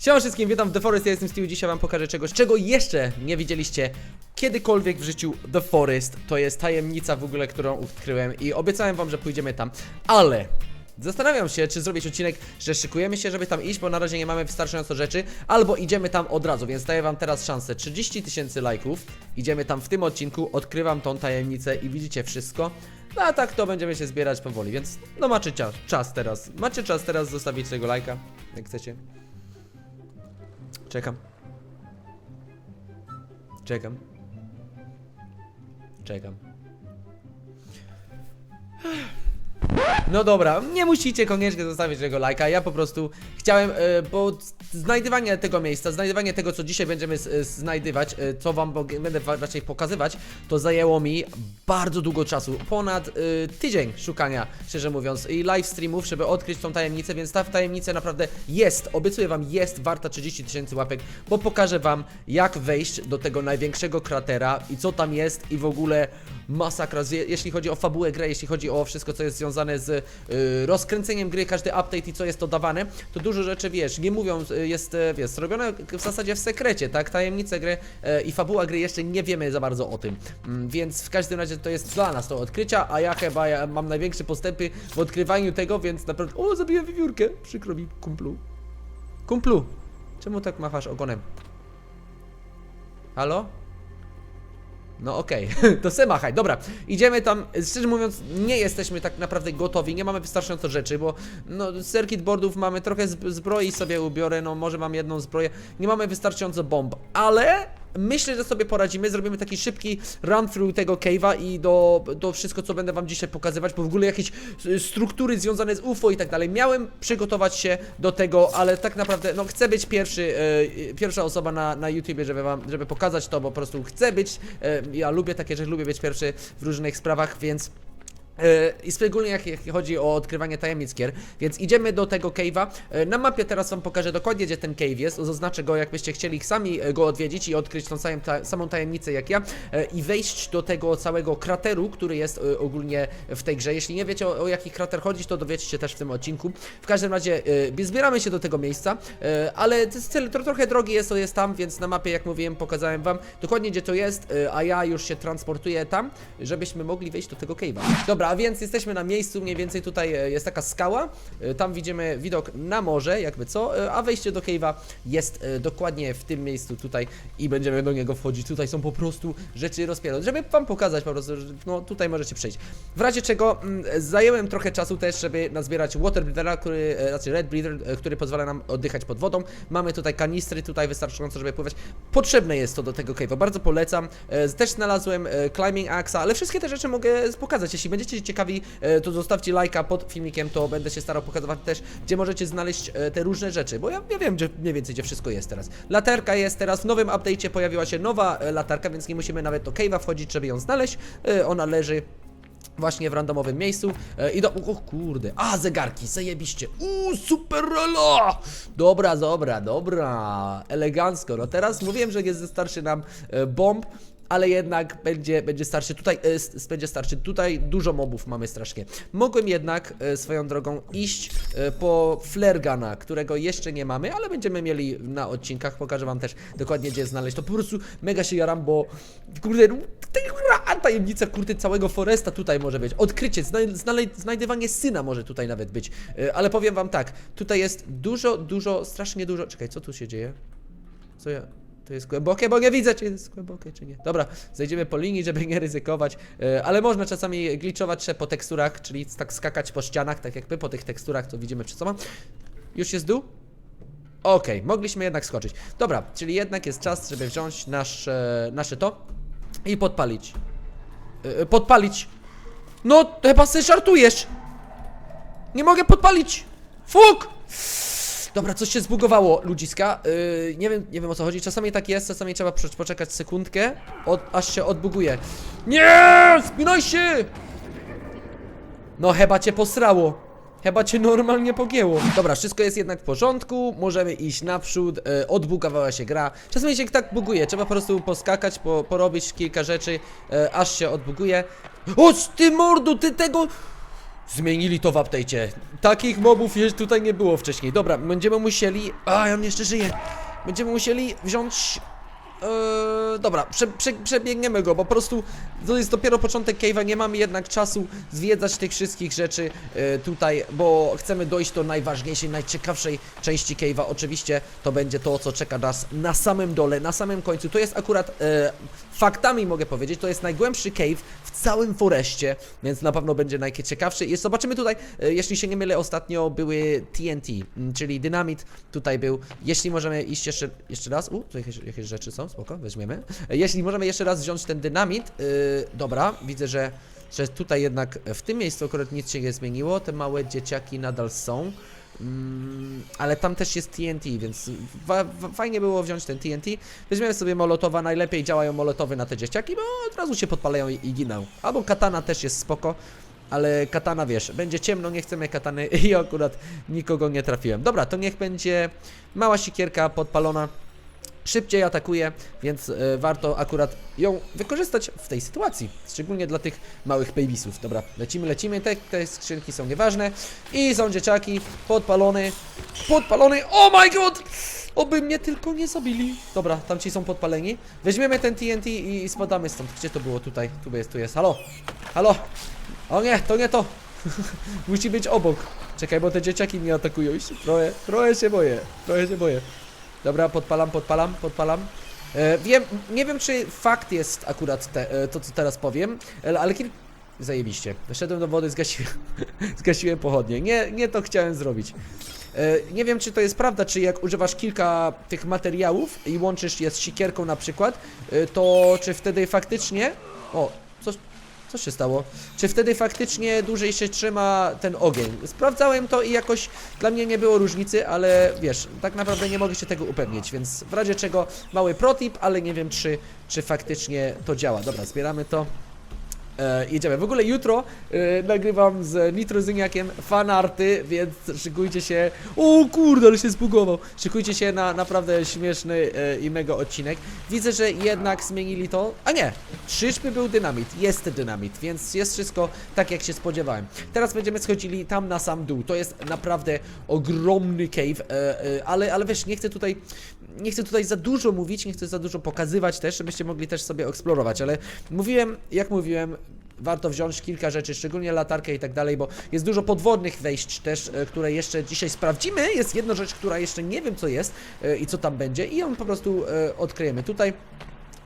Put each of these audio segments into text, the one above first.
Siema wszystkim, witam w The Forest, ja jestem Steve, dzisiaj wam pokażę czegoś, czego jeszcze nie widzieliście kiedykolwiek w życiu The Forest. To jest tajemnica w ogóle, którą odkryłem i obiecałem wam, że pójdziemy tam, ale... Zastanawiam się, czy zrobić odcinek, że szykujemy się, żeby tam iść, bo na razie nie mamy wystarczająco rzeczy, albo idziemy tam od razu, więc daję wam teraz szansę. 30 tysięcy lajków, idziemy tam w tym odcinku, odkrywam tą tajemnicę i widzicie wszystko. No a tak to będziemy się zbierać powoli, więc no macie czas, czas teraz. Macie czas teraz zostawić tego lajka, jak chcecie. Czekam. Czekam. Czekam. No dobra, nie musicie koniecznie zostawić tego lajka, ja po prostu chciałem, e, bo znajdywanie tego miejsca, znajdywanie tego, co dzisiaj będziemy e, znajdywać, e, co wam będę raczej pokazywać, to zajęło mi bardzo długo czasu, ponad tydzień szukania, szczerze mówiąc, i live streamów, żeby odkryć tą tajemnicę, więc ta tajemnica naprawdę jest, obiecuję wam, jest warta 30 tysięcy łapek, bo pokażę wam, jak wejść do tego największego kratera i co tam jest i w ogóle masakra, jeśli chodzi o fabułę gry, jeśli chodzi o wszystko, co jest związane z y, rozkręceniem gry, każdy update i co jest dodawane, to dużo rzeczy, wiesz, nie mówią, y, jest, y, wiesz, robione w zasadzie w sekrecie, tak, tajemnice gry i fabuła gry jeszcze nie wiemy za bardzo o tym, Mm, więc w każdym razie to jest dla nas to odkrycia, a ja chyba ja mam największe postępy w odkrywaniu tego, więc naprawdę, o, zabiłem wiewiórkę, przykro mi, kumplu, kumplu, czemu tak machasz ogonem? Halo? No okej, to se machaj. Dobra, idziemy tam. Szczerze mówiąc, nie jesteśmy tak naprawdę gotowi, nie mamy wystarczająco rzeczy, bo no, circuit boardów mamy trochę zb- zbroi sobie ubiorę, no może mam jedną zbroję, nie mamy wystarczająco bomb, ale myślę, że sobie poradzimy, zrobimy taki szybki run through tego cave'a i do, do wszystko, co będę wam dzisiaj pokazywać, bo w ogóle jakieś struktury związane z UFO i tak dalej. Miałem przygotować się do tego, ale tak naprawdę, no chcę być pierwszy, y, y, pierwsza osoba na, na YouTubie, żeby wam, żeby pokazać to, bo po prostu chcę być, y, ja lubię takie rzeczy, lubię być pierwszy w różnych sprawach, więc E, I szczególnie jak, chodzi o odkrywanie tajemnic gier, więc idziemy do tego cave'a. E, Na mapie teraz wam pokażę dokładnie, gdzie ten cave jest. Zaznaczę go, jakbyście chcieli sami e, go odwiedzić i odkryć tą samą, ta, samą tajemnicę jak ja e, i wejść do tego całego krateru, który jest e, ogólnie w tej grze. Jeśli nie wiecie o, o jaki krater chodzi, to dowiecie się też w tym odcinku. W każdym razie e, zbieramy się do tego miejsca, e, ale cel, tro, trochę drogi jest, to jest tam, więc na mapie, jak mówiłem, pokazałem wam dokładnie, gdzie to jest, e, a ja już się transportuję tam, żebyśmy mogli wejść do tego cave'a. Dobra, a więc jesteśmy na miejscu, mniej więcej tutaj e, jest taka skała, e, tam widzimy widok na morze, jakby co, e, a wejście do cave'a jest dokładnie w tym miejscu tutaj i będziemy do niego wchodzić. Tutaj są po prostu rzeczy rozpierdolone, żeby wam pokazać po prostu, no tutaj możecie przejść. W razie czego mm, zajęłem trochę czasu też, żeby nazbierać water breathera, który, znaczy red breather, który pozwala nam oddychać pod wodą. Mamy tutaj kanistry, tutaj wystarczająco, żeby pływać. Potrzebne jest to do tego cave'a, bardzo polecam. Też znalazłem climbing axa, ale wszystkie te rzeczy mogę pokazać. Jeśli będziecie ciekawi, e, to zostawcie lajka pod filmikiem, to będę się starał pokazywać też, gdzie możecie znaleźć e, te różne rzeczy, bo ja, wiem, gdzie mniej więcej gdzie wszystko jest teraz. Latarka jest teraz, w nowym update'cie pojawiła się nowa e, latarka, więc nie musimy nawet do cave'a wchodzić, żeby ją znaleźć. Ona leży właśnie w randomowym miejscu e, i do... O kurde, a zegarki, zajebiście Uuu, superella Dobra, dobra, dobra Elegancko, no teraz mówiłem, że jest starszy nam e, bomb ale jednak będzie, będzie starszy tutaj, e, będzie starszy tutaj, dużo mobów mamy strasznie. Mogłem jednak e, swoją drogą iść e, po flergana, którego jeszcze nie mamy, ale będziemy mieli na odcinkach, pokażę wam też dokładnie gdzie znaleźć. To po prostu mega się jaram, bo kurde, no, ta tajemnica kurde całego Foresta tutaj może być. Odkrycie, zna, znale, znajdywanie syna może tutaj nawet być. E, Ale powiem wam tak, tutaj jest dużo, dużo, strasznie dużo. Czekaj, co tu się dzieje? Co ja. To jest głębokie, bo nie widzę, czy jest głębokie, czy nie. Dobra, zejdziemy po linii, żeby nie ryzykować. E, Ale można czasami glitchować się po teksturach, czyli tak skakać po ścianach, tak jakby po tych teksturach, to widzimy co mam. Już jest dół? Okej, mogliśmy jednak skoczyć. Dobra, czyli jednak jest czas, żeby wziąć nasze, nasze to i podpalić. Yy, podpalić. No, chyba sobie żartujesz. Nie mogę podpalić. Fuk! Dobra, coś się zbugowało, ludziska. Yy, nie wiem, nie wiem o co chodzi. Czasami tak jest, czasami trzeba poczekać sekundkę, od, aż się odbuguje. Nie! Spinaj się! No chyba cię posrało. Chyba cię normalnie pogięło. Dobra, wszystko jest jednak w porządku, możemy iść naprzód, e, odbugowała się gra. Czasami się tak buguje, trzeba po prostu poskakać, po, porobić kilka rzeczy, e, aż się odbuguje. O, ty mordu, ty tego... Zmienili to w update'cie. Takich mobów jeszcze tutaj nie było wcześniej. Dobra, będziemy musieli... A, ja on jeszcze żyje. Będziemy musieli wziąć... Eee, dobra, prze, prze, przebiegniemy go, po prostu to jest dopiero początek cave'a, nie mamy jednak czasu zwiedzać tych wszystkich rzeczy e, tutaj, bo chcemy dojść do najważniejszej, najciekawszej części cave'a. Oczywiście to będzie to, co czeka nas na samym dole, na samym końcu. To jest akurat e, faktami mogę powiedzieć, to jest najgłębszy cave w całym foreście, więc na pewno będzie najciekawszy. Jest, zobaczymy tutaj, e, jeśli się nie mylę, ostatnio były TNT, m, czyli dynamit tutaj był. Jeśli możemy iść jeszcze, jeszcze raz, u, tu jakieś, jakieś rzeczy są, spoko, weźmiemy. Jeśli możemy jeszcze raz wziąć ten dynamit, dobra, widzę, że, że tutaj jednak w tym miejscu akurat nic się nie zmieniło, te małe dzieciaki nadal są. Mm, ale tam też jest TNT, więc fa fa fajnie było wziąć ten TNT. Weźmiemy sobie molotowa, najlepiej działają molotowy na te dzieciaki, bo od razu się podpalają i, i giną. Albo katana też jest spoko, ale katana wiesz, będzie ciemno, nie chcemy katany i akurat nikogo nie trafiłem. Dobra, to niech będzie mała sikierka podpalona. Szybciej atakuje, więc e, warto akurat ją wykorzystać w tej sytuacji. Szczególnie dla tych małych babysów. Dobra, lecimy, lecimy. Te, te skrzynki są nieważne. I są dzieciaki. Podpalony. Podpalony. Oh my god! Oby mnie tylko nie zabili. Dobra, tamci są podpaleni. Weźmiemy ten TNT i spadamy stąd. Gdzie to było? Tutaj. Tu jest, tu jest. Halo. Halo. O nie, to nie to. Musi być obok. Czekaj, bo te dzieciaki mnie atakują. Trochę, trochę się boję. Trochę się boję. Dobra, podpalam, podpalam, podpalam. E, wiem, nie wiem czy fakt jest akurat te, e, to, co teraz powiem, ale, ale kilk... Zajebiście. Weszedłem do wody, zgasiłem, zgasiłem pochodnie. Nie, nie to chciałem zrobić. E, nie wiem, czy to jest prawda, czy jak używasz kilka tych materiałów i łączysz je z sikierką na przykład, e, to czy wtedy faktycznie... O, co się stało? Czy wtedy faktycznie dłużej się trzyma ten ogień? Sprawdzałem to i jakoś dla mnie nie było różnicy, ale wiesz, tak naprawdę nie mogę się tego upewnić, więc w razie czego mały protip, ale nie wiem czy, czy faktycznie to działa. Dobra, zbieramy to. E, jedziemy. W ogóle jutro e, nagrywam z Nitrozyniakiem fanarty, więc szykujcie się. O kurde, ale się zbugował. Szykujcie się na naprawdę śmieszny e, i mega odcinek. Widzę, że jednak zmienili to. A nie, czyżby był dynamit? Jest dynamit, więc jest wszystko tak jak się spodziewałem. Teraz będziemy schodzili tam na sam dół. To jest naprawdę ogromny cave, e, e, ale, ale wiesz, nie chcę tutaj nie chcę tutaj za dużo mówić, nie chcę za dużo pokazywać też, żebyście mogli też sobie eksplorować, ale mówiłem, jak mówiłem, warto wziąć kilka rzeczy, szczególnie latarkę i tak dalej, bo jest dużo podwodnych wejść też, e, które jeszcze dzisiaj sprawdzimy. Jest jedna rzecz, która jeszcze nie wiem co jest e, i co tam będzie i ją po prostu e, odkryjemy. Tutaj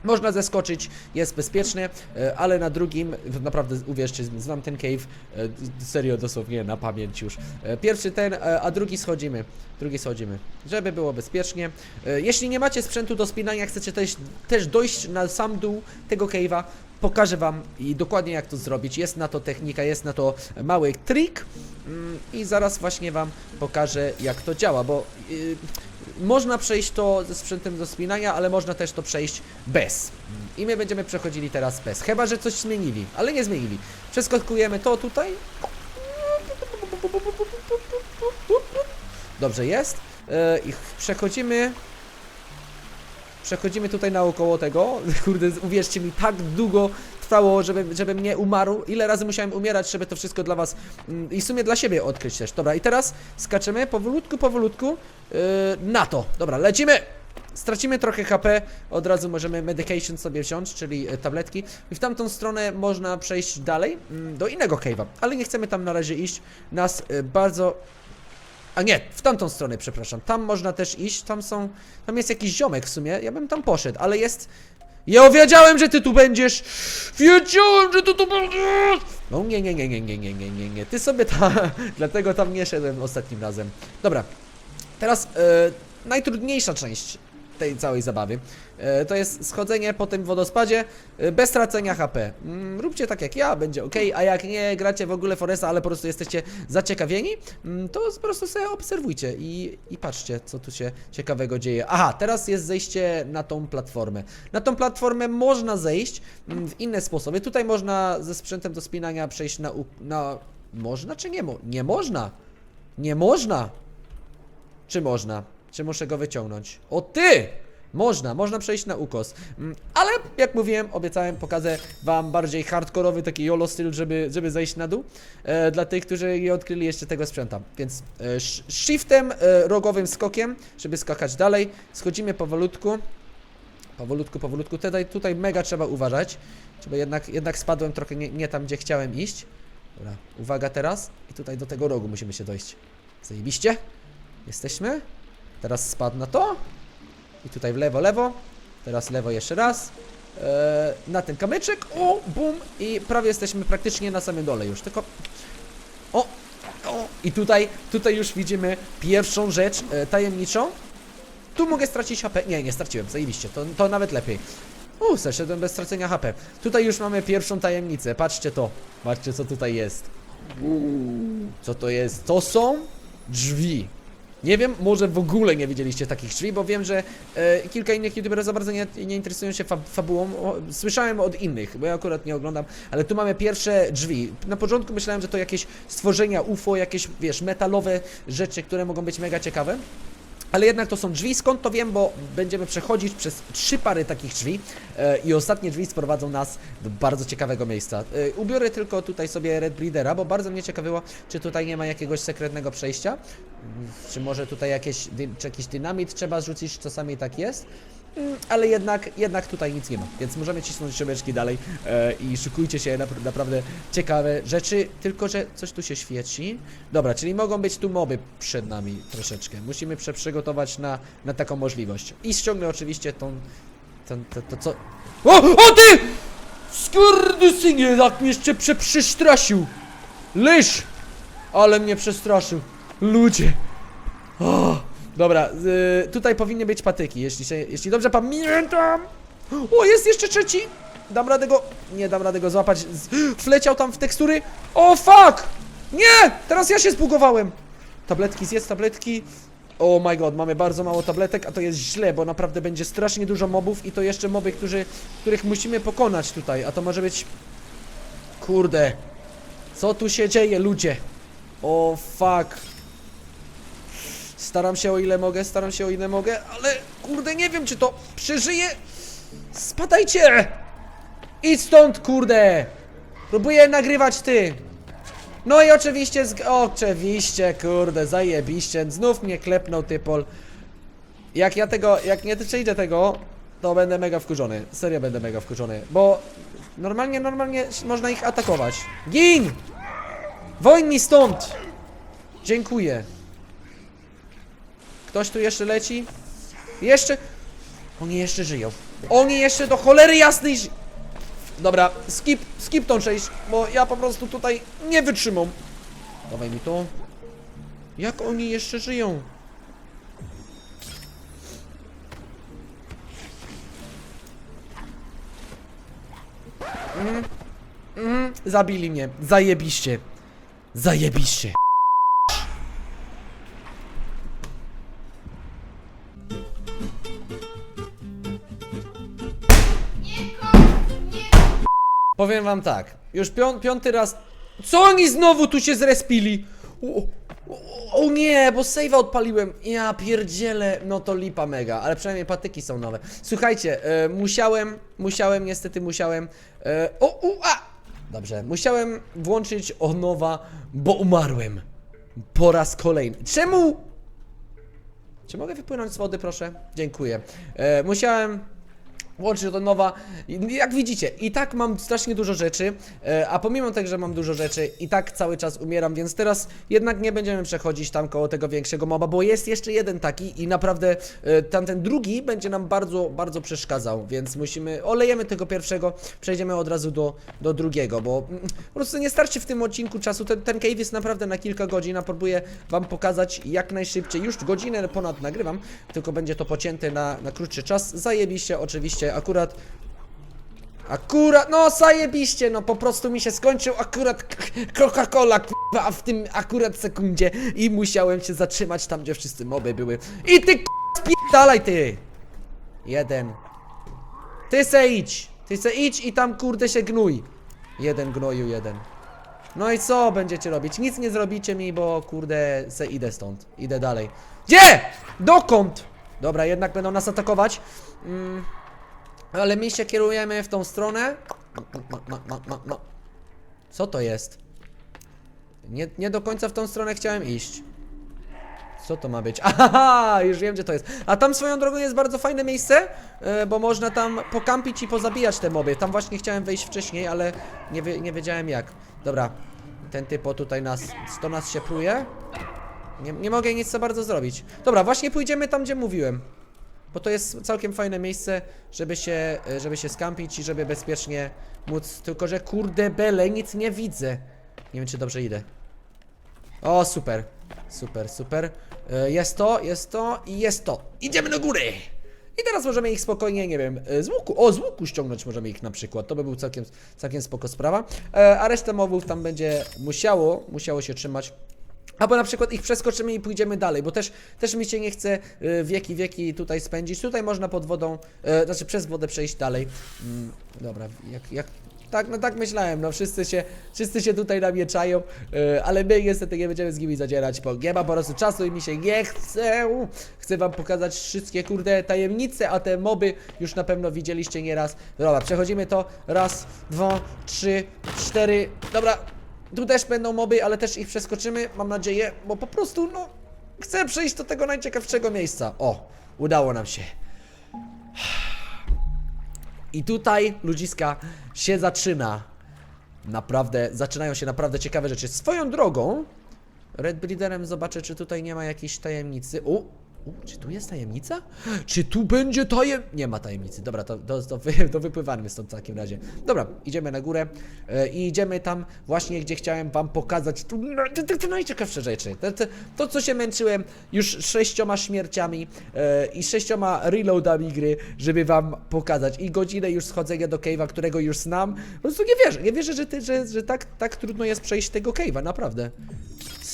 można zeskoczyć, jest bezpiecznie, e, ale na drugim, naprawdę uwierzcie, znam ten cave, e, serio dosłownie na pamięć już. E, Pierwszy ten, a drugi schodzimy. Drugi schodzimy, żeby było bezpiecznie. Jeśli nie macie sprzętu do spinania, chcecie też, też dojść na sam dół tego cave'a, pokażę wam i dokładnie jak to zrobić. Jest na to technika, jest na to mały trik mm, i zaraz właśnie wam pokażę jak to działa, bo yy, można przejść to ze sprzętem do spinania, ale można też to przejść bez. I my będziemy przechodzili teraz bez. Chyba, że coś zmienili, ale nie zmienili. Przeskakujemy to tutaj. Dobrze jest. Yy, I przechodzimy przechodzimy tutaj naokoło tego. Kurde, uwierzcie mi, tak długo trwało, żeby, żebym nie umarł. Ile razy musiałem umierać, żeby to wszystko dla was mm, i w sumie dla siebie odkryć też. Dobra, i teraz skaczemy powolutku, powolutku yy, na to. Dobra, lecimy! Stracimy trochę HP, od razu możemy medication sobie wziąć, czyli e, tabletki. I w tamtą stronę można przejść dalej, mm, do innego cave'a. Ale nie chcemy tam na razie iść. Nas e, bardzo a nie, w tamtą stronę, przepraszam. Tam można też iść, tam są... Tam jest jakiś ziomek w sumie, ja bym tam poszedł, ale jest... Ja wiedziałem, że ty tu będziesz! Wiedziałem, że ty tu będziesz! No nie, nie, nie, nie, nie, nie, nie, nie, nie. Ty sobie tam... Dlatego tam nie szedłem ostatnim razem. Dobra. Teraz e, najtrudniejsza część tej całej zabawy. E, to jest schodzenie po tym wodospadzie e, bez tracenia HP. Mm, róbcie tak jak ja, będzie ok, a jak nie gracie w ogóle Foresta, ale po prostu jesteście zaciekawieni, mm, to po prostu sobie obserwujcie i, i patrzcie, co tu się ciekawego dzieje. Aha, teraz jest zejście na tą platformę. Na tą platformę można zejść mm, w inne sposoby. Tutaj można ze sprzętem do spinania przejść na... na można czy nie? Mo nie można! Nie można! Czy można? Czy muszę go wyciągnąć? O ty! Można, można przejść na ukos. Mm, Ale jak mówiłem, obiecałem, pokażę wam bardziej hardkorowy taki YOLO styl, żeby, żeby zejść na dół. E, dla tych, którzy nie odkryli jeszcze tego sprzęta. Więc e, sh- shiftem, e, rogowym skokiem, żeby skakać dalej. Schodzimy powolutku. Powolutku, powolutku. Tutaj, tutaj mega trzeba uważać. Żeby jednak, jednak spadłem trochę nie, nie tam, gdzie chciałem iść. Dobra, uwaga teraz. I tutaj do tego rogu musimy się dojść. Zajebiście. Jesteśmy. Teraz spadł na to. I tutaj w lewo, lewo. Teraz lewo jeszcze raz. Eee, na ten kamyczek. O, bum. I prawie jesteśmy praktycznie na samym dole już. Tylko... O, o. I tutaj, tutaj już widzimy pierwszą rzecz e, tajemniczą. Tu mogę stracić HP. Nie, nie straciłem, zajebiście. To, to nawet lepiej. U, zeszedłem bez stracenia HP. Tutaj już mamy pierwszą tajemnicę. Patrzcie to. Patrzcie, co tutaj jest. Co to jest? To są drzwi. Nie wiem, może w ogóle nie widzieliście takich drzwi, bo wiem, że e, kilka innych youtuberów za bardzo nie, nie interesują się fa fabułą. O, słyszałem od innych, bo ja akurat nie oglądam, ale tu mamy pierwsze drzwi. Na początku myślałem, że to jakieś stworzenia UFO, jakieś, wiesz, metalowe rzeczy, które mogą być mega ciekawe. Ale jednak to są drzwi, skąd to wiem, bo będziemy przechodzić przez trzy pary takich drzwi e, i ostatnie drzwi sprowadzą nas do bardzo ciekawego miejsca. E, ubiorę tylko tutaj sobie Red Breedera, bo bardzo mnie ciekawiło, czy tutaj nie ma jakiegoś sekretnego przejścia, Mm, czy może tutaj jakieś, czy jakiś dynamit trzeba rzucić, czasami tak jest. Mm, Ale jednak, jednak tutaj nic nie ma, więc możemy cisnąć siomeczki dalej e, i szykujcie się na, naprawdę ciekawe rzeczy, tylko że coś tu się świeci. Dobra, czyli mogą być tu moby przed nami troszeczkę. Musimy się przygotować na, na taką możliwość. I ściągnę oczywiście tą, tą to, to co... O, o ty! Skurdysynie, jak mnie jeszcze prze, przestraszył! Lysz! Ale mnie przestraszył. Ludzie. O, dobra, y, tutaj powinny być patyki, jeśli, się, jeśli dobrze pamiętam. O, jest jeszcze trzeci. Dam radę go. Nie dam rady go złapać. Z, wleciał tam w tekstury. O, fuck! Nie! Teraz ja się zbugowałem. Tabletki, zjedz tabletki. Oh my god, mamy bardzo mało tabletek, a to jest źle, bo naprawdę będzie strasznie dużo mobów i to jeszcze moby, którzy, których musimy pokonać tutaj, a to może być... Kurde. Co tu się dzieje, ludzie? O fuck. Staram się o ile mogę, staram się o ile mogę, ale kurde nie wiem czy to przeżyje. Spadajcie! Idź stąd, kurde! Próbuję nagrywać ty. No i oczywiście, z... oczywiście, kurde, zajebiście. Znów mnie klepnął typol. Jak ja tego, jak nie przejdę tego, to będę mega wkurzony. Serio będę mega wkurzony, bo normalnie, normalnie można ich atakować. Gin! Woń mi stąd! Dziękuję. Ktoś tu jeszcze leci? Jeszcze? Oni jeszcze żyją. Oni jeszcze do cholery jasnej ży... Dobra, skip, skip tą część, bo ja po prostu tutaj nie wytrzymam. Dawaj mi to. Jak oni jeszcze żyją? Mhm. Mhm. Zabili mnie. Zajebiście. Zajebiście. Powiem wam tak, już pią piąty raz... Co oni znowu tu się zrespili? O, o, o nie, bo save'a odpaliłem. Ja pierdzielę, no to lipa mega, ale przynajmniej patyki są nowe. Słuchajcie, e, musiałem, musiałem, niestety musiałem... E, o, u, a! Dobrze, musiałem włączyć od nowa, bo umarłem. Po raz kolejny. Czemu? Czy mogę wypłynąć z wody, proszę? Dziękuję. E, musiałem Łącznie od nowa. Jak widzicie, i tak mam strasznie dużo rzeczy, e, a pomimo tego, że mam dużo rzeczy, i tak cały czas umieram, więc teraz jednak nie będziemy przechodzić tam koło tego większego moba, bo jest jeszcze jeden taki i naprawdę e, tamten drugi będzie nam bardzo, bardzo przeszkadzał, więc musimy, olejemy tego pierwszego, przejdziemy od razu do, do drugiego, bo mm, po prostu nie starczy w tym odcinku czasu, ten, ten cave jest naprawdę na kilka godzin, a próbuję wam pokazać jak najszybciej, już godzinę ponad nagrywam, tylko będzie to pocięte na, na krótszy czas, zajebiście oczywiście, akurat Akurat, no zajebiście, no po prostu mi się skończył akurat Coca-Cola, k***a, w tym akurat sekundzie i musiałem się zatrzymać tam, gdzie wszyscy moby były. I ty k***a, ty! Jeden. Ty se idź, ty se idź i tam kurde się gnój. Jeden gnoju, jeden. No i co będziecie robić? Nic nie zrobicie mi, bo kurde se idę stąd. Idę dalej. Gdzie? Dokąd? Dobra, jednak będą nas atakować. Mm, ale my się kierujemy w tą stronę. Ma, ma, ma. Co to jest? Nie, nie do końca w tą stronę chciałem iść. Co to ma być? Aha, już wiem gdzie to jest. A tam swoją drogą jest bardzo fajne miejsce, e, bo można tam pokampić i pozabijać te moby. Tam właśnie chciałem wejść wcześniej, ale nie, nie wiedziałem jak. Dobra, ten typo tutaj nas, to nas się pruje. Nie, nie mogę nic za bardzo zrobić. Dobra, właśnie pójdziemy tam gdzie mówiłem. Bo to jest całkiem fajne miejsce, żeby się, e, żeby się skampić i żeby bezpiecznie móc. Tylko, że kurde bele, nic nie widzę. Nie wiem, czy dobrze idę. O, super. Super, super. E, Jest to, jest to i jest to. Idziemy do góry! I teraz możemy ich spokojnie, nie wiem, e, z łuku, o, z łuku ściągnąć możemy ich na przykład. To by był całkiem, całkiem spoko sprawa. A resztę mowów tam będzie musiało, musiało się trzymać. Albo na przykład ich przeskoczymy i pójdziemy dalej, bo też, też mi się nie chce y, wieki, wieki tutaj spędzić. Tutaj można pod wodą, y, znaczy przez wodę przejść dalej. Mm, dobra, jak, jak, tak, no tak myślałem, no wszyscy się, wszyscy się tutaj namieczają, y, ale my niestety nie będziemy z nimi zadzierać, bo nie ma po prostu czasu i mi się nie chce. Chcę wam pokazać wszystkie kurde tajemnice, a te moby już na pewno widzieliście nieraz. Dobra, przechodzimy to. Raz, dwa, trzy, cztery. Dobra, tu też będą moby, ale też ich przeskoczymy, mam nadzieję, bo po prostu, no, chcę przejść do tego najciekawszego miejsca. O, udało nam się. I tutaj, ludziska, się zaczyna. Naprawdę, zaczynają się naprawdę ciekawe rzeczy. Swoją drogą, Red Breederem zobaczę, czy tutaj nie ma jakiejś tajemnicy. U, u czy tu jest tajemnica? Czy tu będzie tajem... Nie ma tajemnicy. Dobra, to, to, to, wy, to wypływamy stąd w takim razie. Dobra, idziemy na górę e, i idziemy tam właśnie, gdzie chciałem wam pokazać tu, no, te, te najciekawsze rzeczy. Te, to, co się męczyłem już sześcioma śmierciami e, i sześcioma reloadami gry, żeby wam pokazać. I godzinę już schodzenia do cave'a, którego już znam. Po prostu nie wierzę, nie wierzę, że, ty, że, że tak, tak trudno jest przejść tego cave'a, naprawdę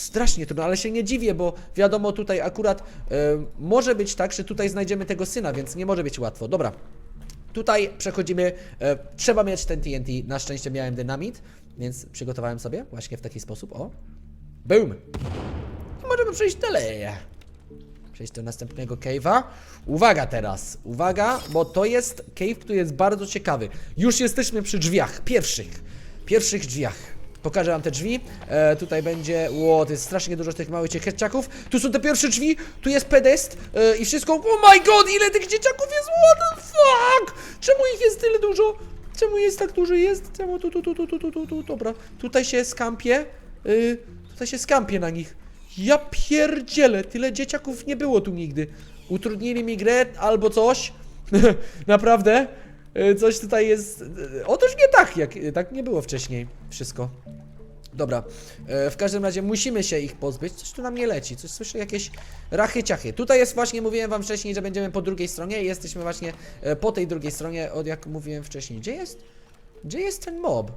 strasznie trudno, ale się nie dziwię, bo wiadomo tutaj akurat e, może być tak, że tutaj znajdziemy tego syna, więc nie może być łatwo. Dobra. Tutaj przechodzimy, e, trzeba mieć ten TNT, na szczęście miałem dynamit, więc przygotowałem sobie właśnie w taki sposób, o. Boom! I możemy przejść dalej. Przejść do następnego cave'a. Uwaga teraz, uwaga, bo to jest cave, który jest bardzo ciekawy. Już jesteśmy przy drzwiach, pierwszych, pierwszych drzwiach. Pokażę wam te drzwi. E, tutaj będzie. Ło, to jest strasznie dużo tych małych dzieciaków. Tu są te pierwsze drzwi, tu jest pedest e, i wszystko. Oh my god, ile tych dzieciaków jest! What the fuck? Czemu ich jest tyle dużo? Czemu jest tak dużo jest? Czemu tu, tu, tu, tu, tu, tu, tu, tu. Dobra, tutaj się skampię. Y, tutaj się skampię na nich. Ja pierdzielę, tyle dzieciaków nie było tu nigdy. Utrudnili mi grę albo coś. Naprawdę. Y, Coś tutaj jest. y, Otóż nie tak, jak tak nie było wcześniej. Wszystko. Dobra, e, w każdym razie musimy się ich pozbyć. Coś tu nam nie leci, coś słyszę, jakieś rachy ciachy. Tutaj jest właśnie, mówiłem wam wcześniej, że będziemy po drugiej stronie i jesteśmy właśnie e, po tej drugiej stronie, od jak mówiłem wcześniej. Gdzie jest? Gdzie jest ten mob?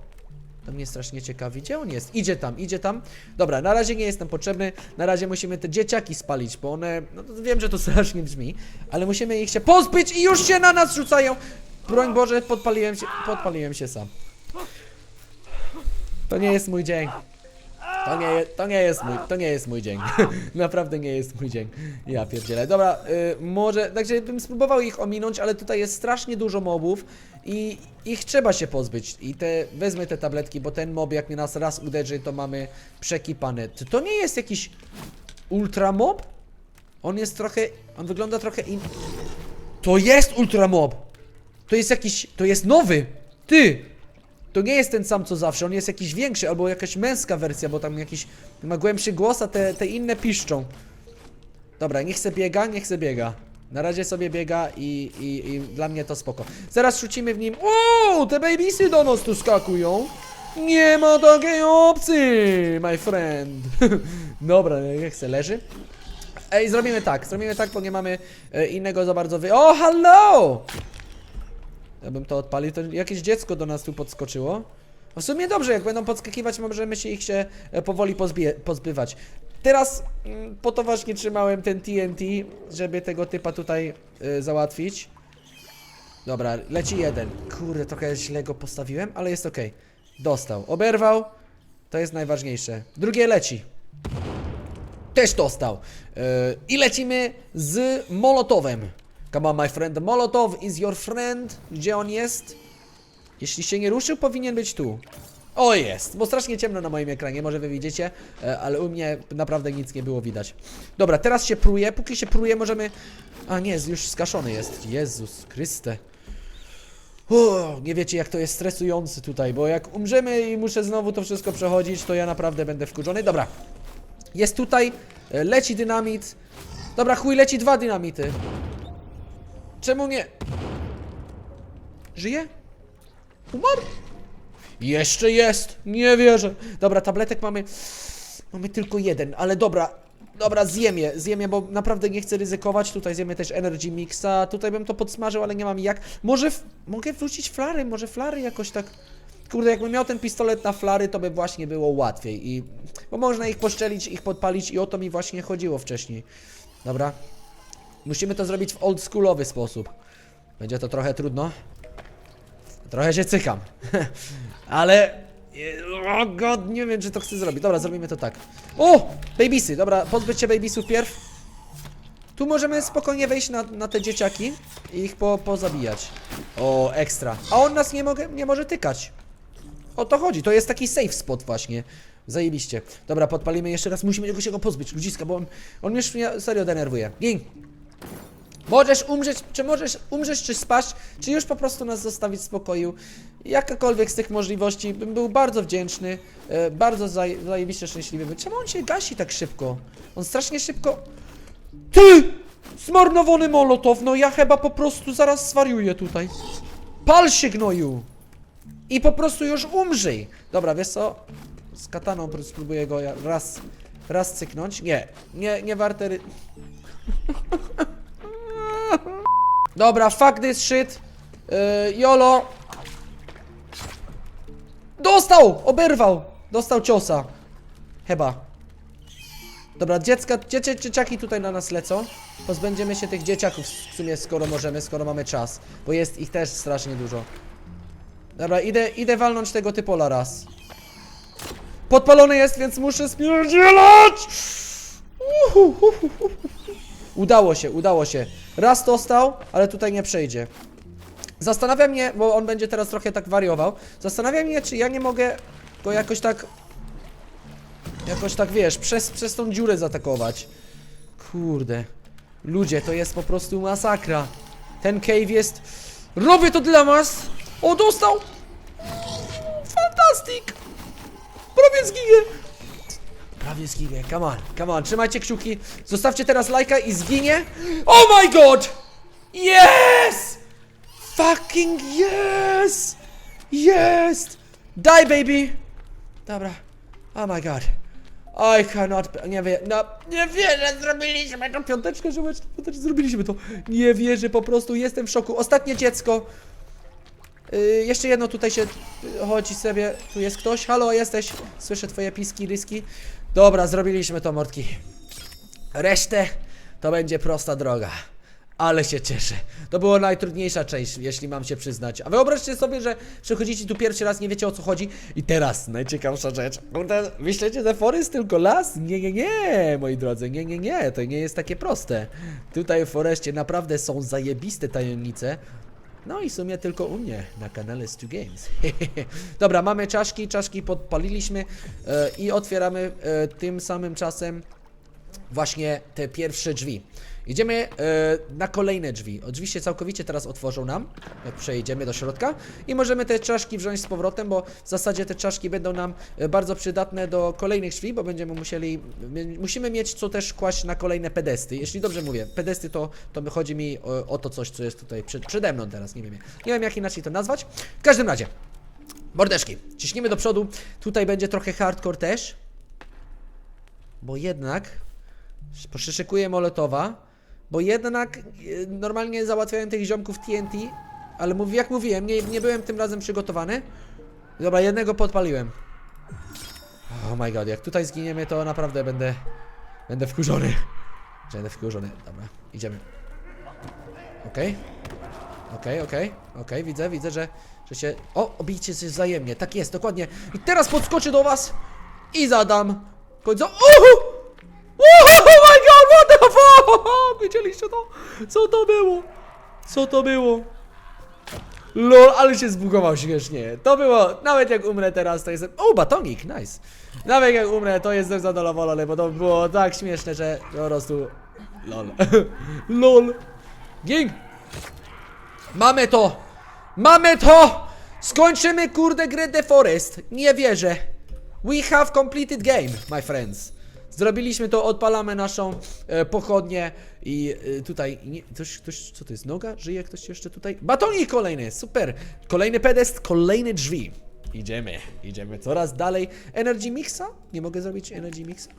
To mnie strasznie ciekawi, gdzie on jest? Idzie tam, idzie tam. Dobra, na razie nie jestem potrzebny. Na razie musimy te dzieciaki spalić, bo one. No wiem, że to strasznie brzmi, ale musimy ich się pozbyć i już się na nas rzucają. Broń Boże, podpaliłem się, podpaliłem się sam. To nie jest mój dzień. To nie, to nie jest mój, to nie jest mój dzień. Naprawdę nie jest mój dzień. Ja pierdzielę. Dobra, y, może, także bym spróbował ich ominąć, ale tutaj jest strasznie dużo mobów i ich trzeba się pozbyć. I te, wezmę te tabletki, bo ten mob jak mnie nas raz uderzy, to mamy przekipane. To nie jest jakiś ultra mob? On jest trochę, on wygląda trochę in... To jest ultra mob! To jest jakiś, to jest nowy! Ty! To nie jest ten sam co zawsze, on jest jakiś większy, albo jakaś męska wersja, bo tam jakiś ma głębszy głos, a te, te inne piszczą. Dobra, niech se biega, niech se biega. Na razie sobie biega i, i, i dla mnie to spoko. Zaraz rzucimy w nim. O, te babysy do nas tu skakują. Nie ma takiej opcji, my friend. Dobra, niech se leży. Ej, zrobimy tak, zrobimy tak, bo nie mamy e, innego za bardzo wy... O, hello! Ja bym to odpalił, to jakieś dziecko do nas tu podskoczyło. W sumie dobrze, jak będą podskakiwać, możemy się ich się e, powoli pozbywać. Teraz po to właśnie trzymałem ten TNT, żeby tego typa tutaj e, załatwić. Dobra, leci jeden. Kurde, trochę źle go postawiłem, ale jest ok. Dostał. Oberwał. To jest najważniejsze. Drugie leci. Też dostał. Yy, I lecimy z Molotowem. Come on, my friend. Molotow is your friend. Gdzie on jest? Jeśli się nie ruszył, powinien być tu. O, jest, bo strasznie ciemno na moim ekranie, może wy widzicie, e, ale u mnie naprawdę nic nie było widać. Dobra, teraz się pruje, póki się pruje możemy... A nie, już skaszony jest. Jezus Chryste. O, nie wiecie jak to jest stresujące tutaj, bo jak umrzemy i muszę znowu to wszystko przechodzić, to ja naprawdę będę wkurzony. Dobra, jest tutaj, e, leci dynamit. Dobra, chuj, leci dwa dynamity. Czemu nie? Żyje? Umarł? Jeszcze jest! Nie wierzę. Dobra, tabletek mamy. Mamy tylko jeden, ale dobra. Dobra, zjem je, zjem je, bo naprawdę nie chcę ryzykować. Tutaj zjemy też Energy Mixa. Tutaj bym to podsmażył, ale nie mam jak. Może mogę wrzucić flary, może flary jakoś tak. Kurde, jakbym miał ten pistolet na flary, to by właśnie było łatwiej. I... Bo można ich poszczelić, ich podpalić i o to mi właśnie chodziło wcześniej. Dobra. Musimy to zrobić w oldschoolowy sposób. Będzie to trochę trudno. Trochę się cykam. Ale... O god, nie wiem czy to chcę zrobić. Dobra, zrobimy to tak. O! Babysy, dobra, pozbyć się babysów pierw. Tu możemy spokojnie wejść na, na te dzieciaki i ich po, pozabijać. O, ekstra. A on nas nie, mogę, nie może tykać. O to chodzi, to jest taki safe spot właśnie. Zajebiście. Dobra, podpalimy jeszcze raz, musimy go się go pozbyć, ludziska, bo on, on mnie serio denerwuje. Gin! Możesz umrzeć, czy możesz umrzeć, czy spaść, czy już po prostu nas zostawić w spokoju. Jakakolwiek z tych możliwości, bym był bardzo wdzięczny, e, bardzo zaj, zajebiście szczęśliwy. Czemu on się gasi tak szybko? On strasznie szybko... Ty! Zmarnowany molotow, no ja chyba po prostu zaraz zwariuję tutaj. Pal się gnoju! I po prostu już umrzyj! Dobra, wiesz co? Z kataną spróbuję go raz, raz cyknąć. Nie, nie, nie warte... Dobra, fuck this shit. Yy, Jolo. Dostał! Oberwał! Dostał ciosa. Chyba. Dobra, dziecka, dziecię, dzieciaki tutaj na nas lecą. Pozbędziemy się tych dzieciaków w sumie, skoro możemy, skoro mamy czas. Bo jest ich też strasznie dużo. Dobra, idę, idę walnąć tego typola raz. Podpalony jest, więc muszę spierdzielać! Uhu, hu, hu, hu. Udało się, udało się. Raz dostał, ale tutaj nie przejdzie. Zastanawia mnie, bo on będzie teraz trochę tak wariował. Zastanawia mnie, czy ja nie mogę go jakoś tak. Jakoś tak wiesz, przez, przez tą dziurę zaatakować. Kurde. Ludzie, to jest po prostu masakra. Ten cave jest. Robię to dla was! O, dostał! Fantastic! Prawie zginie! Prawie zginie, come on, come on, trzymajcie kciuki. Zostawcie teraz lajka i zginie. Oh my god! Yes! Fucking yes! Yes! Die baby! Dobra. Oh my god. I cannot... Nie wiem, no, nie wierzę, zrobiliśmy to piąteczkę, żołeczkę, piąteczkę, zrobiliśmy to. Nie wierzę, po prostu jestem w szoku. Ostatnie dziecko. Yy, jeszcze jedno tutaj się yy, chodzi sobie. Tu jest ktoś. Halo, jesteś? Słyszę twoje piski, ryski. Dobra, zrobiliśmy to, mordki. Resztę to będzie prosta droga. Ale się cieszę. To była najtrudniejsza część, jeśli mam się przyznać. A wyobraźcie sobie, że przychodzicie tu pierwszy raz, nie wiecie o co chodzi. I teraz najciekawsza rzecz. Kurde, myślicie, że forest tylko las? Nie, nie, nie, moi drodzy, nie, nie, nie. To nie jest takie proste. Tutaj w foreście naprawdę są zajebiste tajemnice. No i w sumie tylko u mnie na kanale Stu Games. Dobra, mamy czaszki, czaszki podpaliliśmy e, i otwieramy e, tym samym czasem właśnie te pierwsze drzwi. Idziemy e, na kolejne drzwi. Oczywiście całkowicie teraz otworzą nam, jak przejdziemy do środka i możemy te czaszki wziąć z powrotem, bo w zasadzie te czaszki będą nam e, bardzo przydatne do kolejnych drzwi, bo będziemy musieli, my, musimy mieć co też kłaść na kolejne pedesty. Jeśli dobrze mówię, pedesty to, to chodzi mi o, o to coś, co jest tutaj przed, przede mną teraz, nie wiem, nie wiem jak inaczej to nazwać. W każdym razie, mordeczki, ciśniemy do przodu, tutaj będzie trochę hardcore też, bo jednak Przyszykuję Molotowa, bo jednak e, normalnie załatwiałem tych ziomków TNT, ale jak mówiłem, nie, nie byłem tym razem przygotowany. Dobra, jednego podpaliłem. Oh my god, jak tutaj zginiemy, to naprawdę będę, będę wkurzony. Będę wkurzony, dobra, idziemy. Okej. Okej, okej, okej, widzę, widzę, że, że się... O, obijcie się wzajemnie, tak jest, dokładnie. I teraz podskoczę do was i zadam... Końca... Uhu! Uhu! Widzieliście to? Co to było? Co to było? Lol, ale się zbugował śmiesznie. To było, nawet jak umrę teraz, to jestem... O, batonik, nice. Nawet jak umrę, to jestem zadowolony, bo to było tak śmieszne, że po prostu... Lol. Lol. Ging! Mamy to! Mamy to! Skończymy kurde grę The Forest. Nie wierzę. We have completed game, my friends. Zrobiliśmy to, odpalamy naszą e, pochodnię i e, tutaj, nie, ktoś, ktoś, co to jest, noga? Żyje ktoś jeszcze tutaj? Batonik kolejny, super! Kolejny pedest, kolejne drzwi. Idziemy, idziemy coraz dalej. Energy Mixa? Nie mogę zrobić Energy Mixa?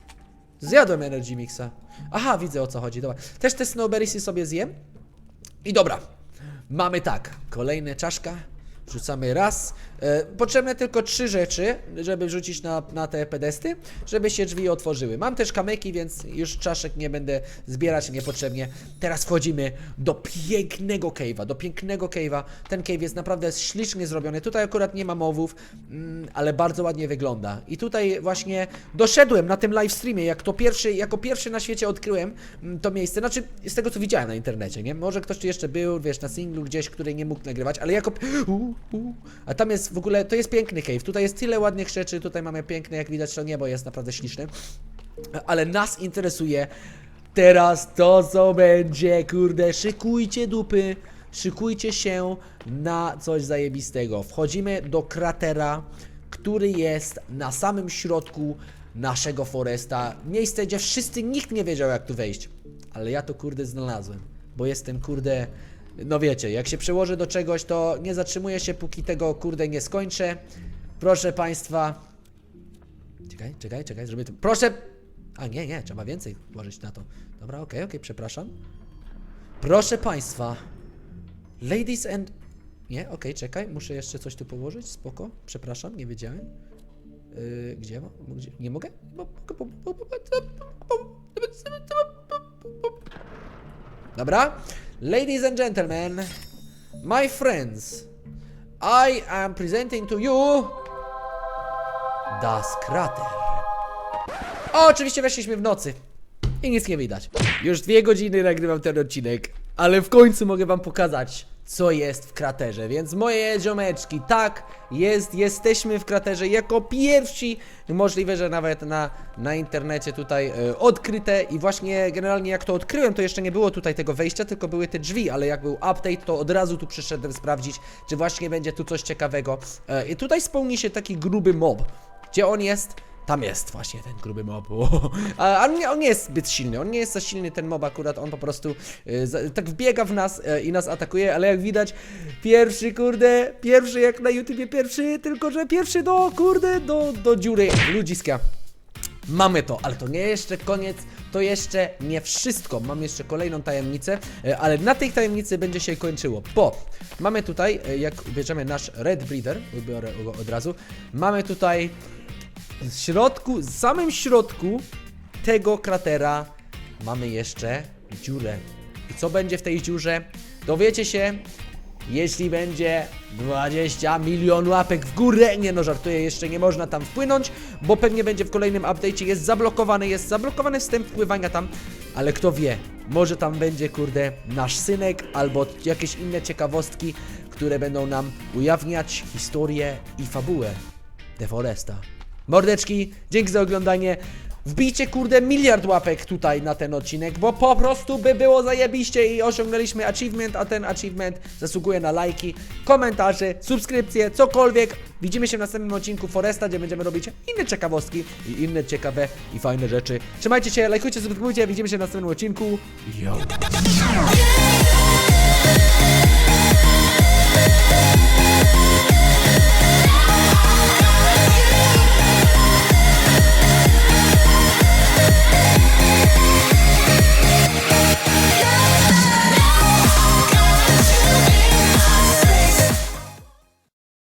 Zjadłem Energy Mixa. Aha, widzę o co chodzi, dobra. Też te Snowberriesy sobie zjem? I dobra, mamy tak, kolejna czaszka, wrzucamy raz. E, potrzebne tylko trzy rzeczy, żeby wrzucić na, na te pedesty, żeby się drzwi otworzyły. Mam też kamyki, więc już czaszek nie będę zbierać niepotrzebnie. Teraz wchodzimy do pięknego cave'a, do pięknego cave'a. Ten cave jest naprawdę ślicznie zrobiony. Tutaj akurat nie ma mowów, mm, ale bardzo ładnie wygląda. I tutaj właśnie doszedłem na tym live streamie, jak to pierwszy, jako pierwszy na świecie odkryłem mm, to miejsce. Znaczy, z tego co widziałem na internecie, nie? Może ktoś tu jeszcze był, wiesz, na singlu gdzieś, który nie mógł nagrywać, ale jako. A tam jest w ogóle, to jest piękny cave. Tutaj jest tyle ładnych rzeczy, tutaj mamy piękne, jak widać, to niebo jest naprawdę śliczne. Ale nas interesuje teraz to, co będzie, kurde, szykujcie dupy, szykujcie się na coś zajebistego. Wchodzimy do kratera, który jest na samym środku naszego foresta. Miejsce, gdzie wszyscy, nikt nie wiedział jak tu wejść. Ale ja to kurde znalazłem, bo jestem kurde, no wiecie, jak się przełożę do czegoś, to nie zatrzymuję się, póki tego kurde nie skończę. Proszę Państwa, Czekaj, czekaj, czekaj, zrobię to. Proszę! A nie, nie, trzeba więcej włożyć na to. Dobra, okej, okej, przepraszam. Proszę Państwa, ladies and... Nie, okej, czekaj, muszę jeszcze coś tu położyć, spoko, przepraszam, nie wiedziałem. Yy, gdzie, gdzie? Nie mogę? Dobra. Ladies and gentlemen, my friends, I am presenting to you Das Krater. O, oczywiście weszliśmy w nocy. I nic nie widać. Już dwie godziny nagrywam ten odcinek, ale w końcu mogę wam pokazać, co jest w kraterze. Więc moje ziomeczki, tak, jest, jesteśmy w kraterze jako pierwsi. Możliwe, że nawet na, na internecie tutaj e, odkryte. I właśnie generalnie jak to odkryłem, to jeszcze nie było tutaj tego wejścia, tylko były te drzwi, ale jak był update, to od razu tu przyszedłem sprawdzić, czy właśnie będzie tu coś ciekawego. E, I tutaj spełni się taki gruby mob. Gdzie on jest? Tam jest właśnie ten gruby mob. A on nie, on nie jest zbyt silny, on nie jest za silny ten mob akurat, on po prostu y, tak wbiega w nas y, i nas atakuje, ale jak widać, pierwszy kurde, pierwszy jak na YouTubie pierwszy, tylko że pierwszy do kurde, do, do dziury ludziska. Mamy to, ale to nie jeszcze koniec, to jeszcze nie wszystko. Mam jeszcze kolejną tajemnicę, e, ale na tej tajemnicy będzie się kończyło, bo mamy tutaj, e, jak bierzemy nasz Red Breeder, wybiorę go od razu, mamy tutaj w środku, w samym środku tego kratera mamy jeszcze dziurę. I co będzie w tej dziurze? Dowiecie się, jeśli będzie 20 milion łapek w górę. Nie no, żartuję, jeszcze nie można tam wpłynąć, bo pewnie będzie w kolejnym update'cie. Jest zablokowany, jest zablokowany wstęp wpływania tam, ale kto wie, może tam będzie, kurde, nasz synek albo jakieś inne ciekawostki, które będą nam ujawniać historię i fabułę The Foresta. Mordeczki, dzięki za oglądanie. Wbijcie kurde miliard łapek tutaj na ten odcinek, bo po prostu by było zajebiście i osiągnęliśmy achievement, a ten achievement zasługuje na lajki, komentarze, subskrypcje, cokolwiek. Widzimy się w następnym odcinku Foresta, gdzie będziemy robić inne ciekawostki i inne ciekawe i fajne rzeczy. Trzymajcie się, lajkujcie, subskrybujcie, widzimy się w następnym odcinku. Yo!